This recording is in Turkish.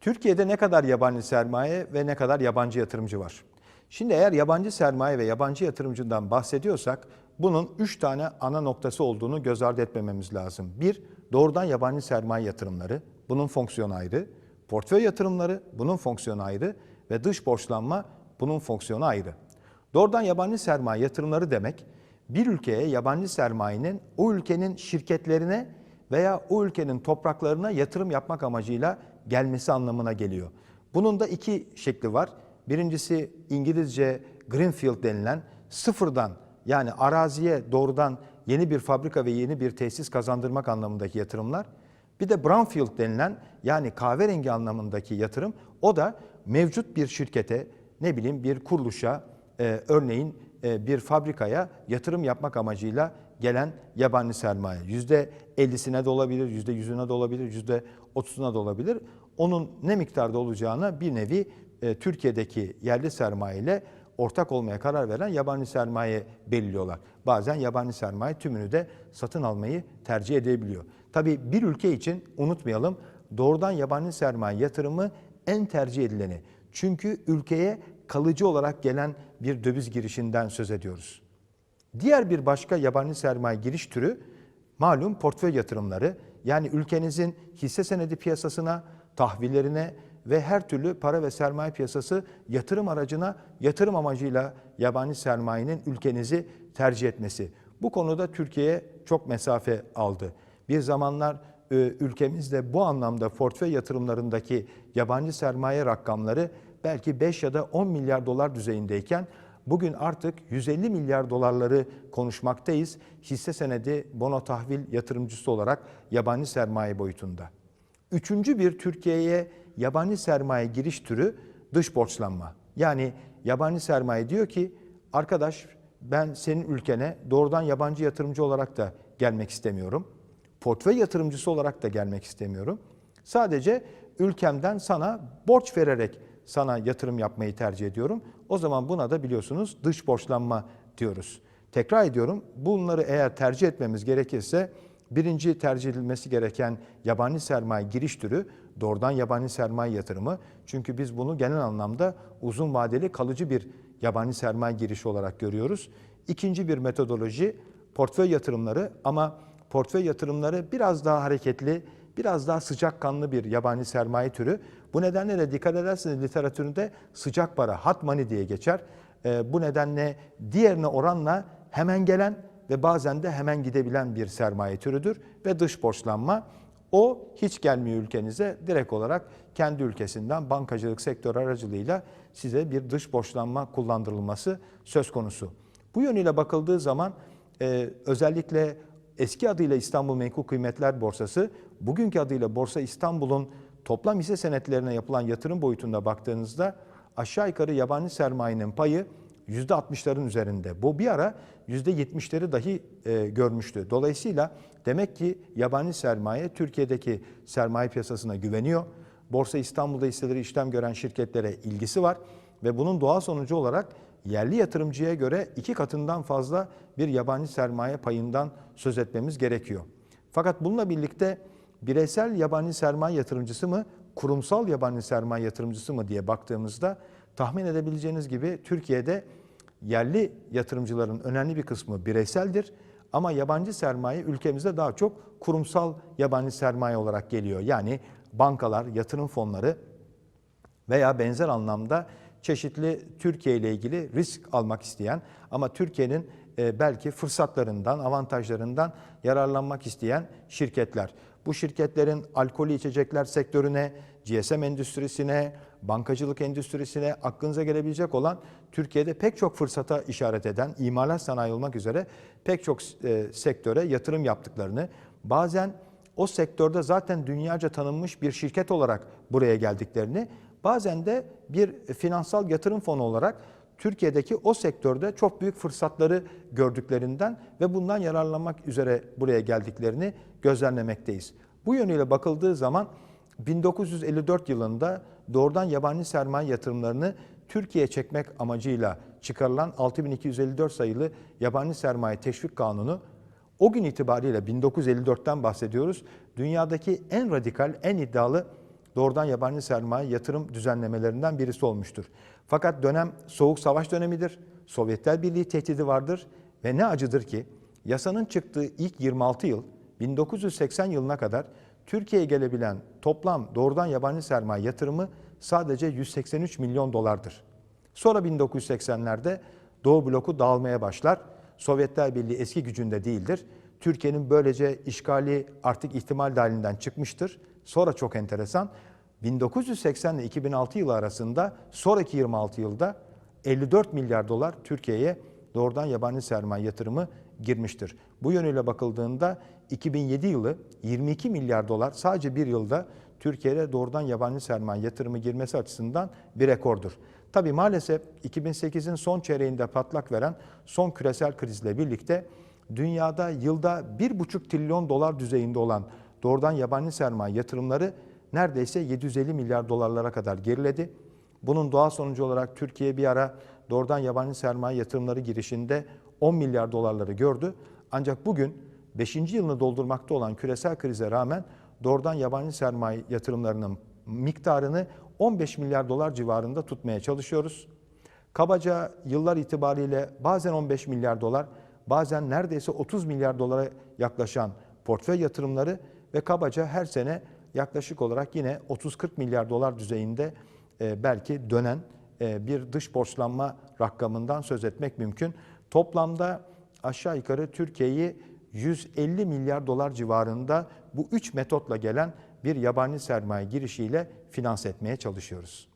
Türkiye'de ne kadar yabancı sermaye ve ne kadar yabancı yatırımcı var? Şimdi eğer yabancı sermaye ve yabancı yatırımcıdan bahsediyorsak bunun 3 tane ana noktası olduğunu göz ardı etmememiz lazım. Bir, doğrudan yabancı sermaye yatırımları, bunun fonksiyonu ayrı. Portföy yatırımları, bunun fonksiyonu ayrı. Ve dış borçlanma, bunun fonksiyonu ayrı. Doğrudan yabancı sermaye yatırımları demek, bir ülkeye yabancı sermayenin o ülkenin şirketlerine veya o ülkenin topraklarına yatırım yapmak amacıyla gelmesi anlamına geliyor. Bunun da iki şekli var. Birincisi İngilizce greenfield denilen sıfırdan yani araziye doğrudan yeni bir fabrika ve yeni bir tesis kazandırmak anlamındaki yatırımlar. Bir de brownfield denilen yani kahverengi anlamındaki yatırım o da mevcut bir şirkete ne bileyim bir kuruluşa e, örneğin e, bir fabrikaya yatırım yapmak amacıyla gelen yabancı sermaye. Yüzde 50'sine de olabilir, yüzde 100'üne de olabilir, yüzde 30'una da olabilir. Onun ne miktarda olacağına bir nevi e, Türkiye'deki yerli sermaye ile ortak olmaya karar veren yabancı sermaye belirliyorlar. Bazen yabancı sermaye tümünü de satın almayı tercih edebiliyor. Tabii bir ülke için unutmayalım doğrudan yabancı sermaye yatırımı en tercih edileni. Çünkü ülkeye kalıcı olarak gelen bir döviz girişinden söz ediyoruz. Diğer bir başka yabancı sermaye giriş türü malum portföy yatırımları. Yani ülkenizin hisse senedi piyasasına, tahvillerine ve her türlü para ve sermaye piyasası yatırım aracına yatırım amacıyla yabancı sermayenin ülkenizi tercih etmesi. Bu konuda Türkiye çok mesafe aldı. Bir zamanlar e, ülkemizde bu anlamda portföy yatırımlarındaki yabancı sermaye rakamları belki 5 ya da 10 milyar dolar düzeyindeyken bugün artık 150 milyar dolarları konuşmaktayız. Hisse senedi bono tahvil yatırımcısı olarak yabancı sermaye boyutunda. Üçüncü bir Türkiye'ye yabancı sermaye giriş türü dış borçlanma. Yani yabancı sermaye diyor ki arkadaş ben senin ülkene doğrudan yabancı yatırımcı olarak da gelmek istemiyorum. Portföy yatırımcısı olarak da gelmek istemiyorum. Sadece ülkemden sana borç vererek sana yatırım yapmayı tercih ediyorum. O zaman buna da biliyorsunuz dış borçlanma diyoruz. Tekrar ediyorum bunları eğer tercih etmemiz gerekirse birinci tercih edilmesi gereken yabancı sermaye giriş türü doğrudan yabancı sermaye yatırımı. Çünkü biz bunu genel anlamda uzun vadeli kalıcı bir yabancı sermaye girişi olarak görüyoruz. İkinci bir metodoloji portföy yatırımları ama portföy yatırımları biraz daha hareketli, biraz daha sıcakkanlı bir yabancı sermaye türü. Bu nedenle de dikkat ederseniz literatüründe sıcak para, hot money diye geçer. E, bu nedenle diğerine oranla hemen gelen ve bazen de hemen gidebilen bir sermaye türüdür ve dış borçlanma o hiç gelmiyor ülkenize direkt olarak kendi ülkesinden bankacılık sektörü aracılığıyla size bir dış borçlanma kullandırılması söz konusu. Bu yönüyle bakıldığı zaman e, özellikle eski adıyla İstanbul Menkul Kıymetler Borsası, bugünkü adıyla Borsa İstanbul'un toplam hisse senetlerine yapılan yatırım boyutunda baktığınızda aşağı yukarı yabancı sermayenin payı %60'ların üzerinde. Bu bir ara %70'leri dahi e, görmüştü. Dolayısıyla demek ki yabancı sermaye Türkiye'deki sermaye piyasasına güveniyor. Borsa İstanbul'da hisseleri işlem gören şirketlere ilgisi var ve bunun doğal sonucu olarak yerli yatırımcıya göre iki katından fazla bir yabancı sermaye payından söz etmemiz gerekiyor. Fakat bununla birlikte bireysel yabancı sermaye yatırımcısı mı, kurumsal yabancı sermaye yatırımcısı mı diye baktığımızda tahmin edebileceğiniz gibi Türkiye'de yerli yatırımcıların önemli bir kısmı bireyseldir. Ama yabancı sermaye ülkemizde daha çok kurumsal yabancı sermaye olarak geliyor. Yani bankalar, yatırım fonları veya benzer anlamda çeşitli Türkiye ile ilgili risk almak isteyen ama Türkiye'nin e, belki fırsatlarından, avantajlarından yararlanmak isteyen şirketler. Bu şirketlerin alkolü içecekler sektörüne, GSM endüstrisine, bankacılık endüstrisine aklınıza gelebilecek olan Türkiye'de pek çok fırsata işaret eden imalat sanayi olmak üzere pek çok e, sektöre yatırım yaptıklarını, bazen o sektörde zaten dünyaca tanınmış bir şirket olarak buraya geldiklerini, bazen de bir finansal yatırım fonu olarak Türkiye'deki o sektörde çok büyük fırsatları gördüklerinden ve bundan yararlanmak üzere buraya geldiklerini gözlemlemekteyiz. Bu yönüyle bakıldığı zaman 1954 yılında doğrudan yabancı sermaye yatırımlarını Türkiye'ye çekmek amacıyla çıkarılan 6254 sayılı yabancı sermaye teşvik kanunu o gün itibariyle 1954'ten bahsediyoruz. Dünyadaki en radikal, en iddialı doğrudan yabancı sermaye yatırım düzenlemelerinden birisi olmuştur. Fakat dönem Soğuk Savaş dönemidir. Sovyetler Birliği tehdidi vardır ve ne acıdır ki yasanın çıktığı ilk 26 yıl 1980 yılına kadar Türkiye'ye gelebilen toplam doğrudan yabancı sermaye yatırımı sadece 183 milyon dolardır. Sonra 1980'lerde Doğu bloku dağılmaya başlar. Sovyetler Birliği eski gücünde değildir. Türkiye'nin böylece işgali artık ihtimal dahilinden çıkmıştır. Sonra çok enteresan. 1980 ile 2006 yılı arasında sonraki 26 yılda 54 milyar dolar Türkiye'ye doğrudan yabancı sermaye yatırımı girmiştir. Bu yönüyle bakıldığında 2007 yılı 22 milyar dolar sadece bir yılda Türkiye'ye doğrudan yabancı sermaye yatırımı girmesi açısından bir rekordur. Tabii maalesef 2008'in son çeyreğinde patlak veren son küresel krizle birlikte dünyada yılda 1,5 trilyon dolar düzeyinde olan doğrudan yabancı sermaye yatırımları neredeyse 750 milyar dolarlara kadar geriledi. Bunun doğal sonucu olarak Türkiye bir ara doğrudan yabancı sermaye yatırımları girişinde 10 milyar dolarları gördü. Ancak bugün 5. yılını doldurmakta olan küresel krize rağmen doğrudan yabancı sermaye yatırımlarının miktarını 15 milyar dolar civarında tutmaya çalışıyoruz. Kabaca yıllar itibariyle bazen 15 milyar dolar, bazen neredeyse 30 milyar dolara yaklaşan portföy yatırımları ve kabaca her sene yaklaşık olarak yine 30-40 milyar dolar düzeyinde e, belki dönen e, bir dış borçlanma rakamından söz etmek mümkün. Toplamda aşağı yukarı Türkiye'yi 150 milyar dolar civarında bu üç metotla gelen bir yabancı sermaye girişiyle finanse etmeye çalışıyoruz.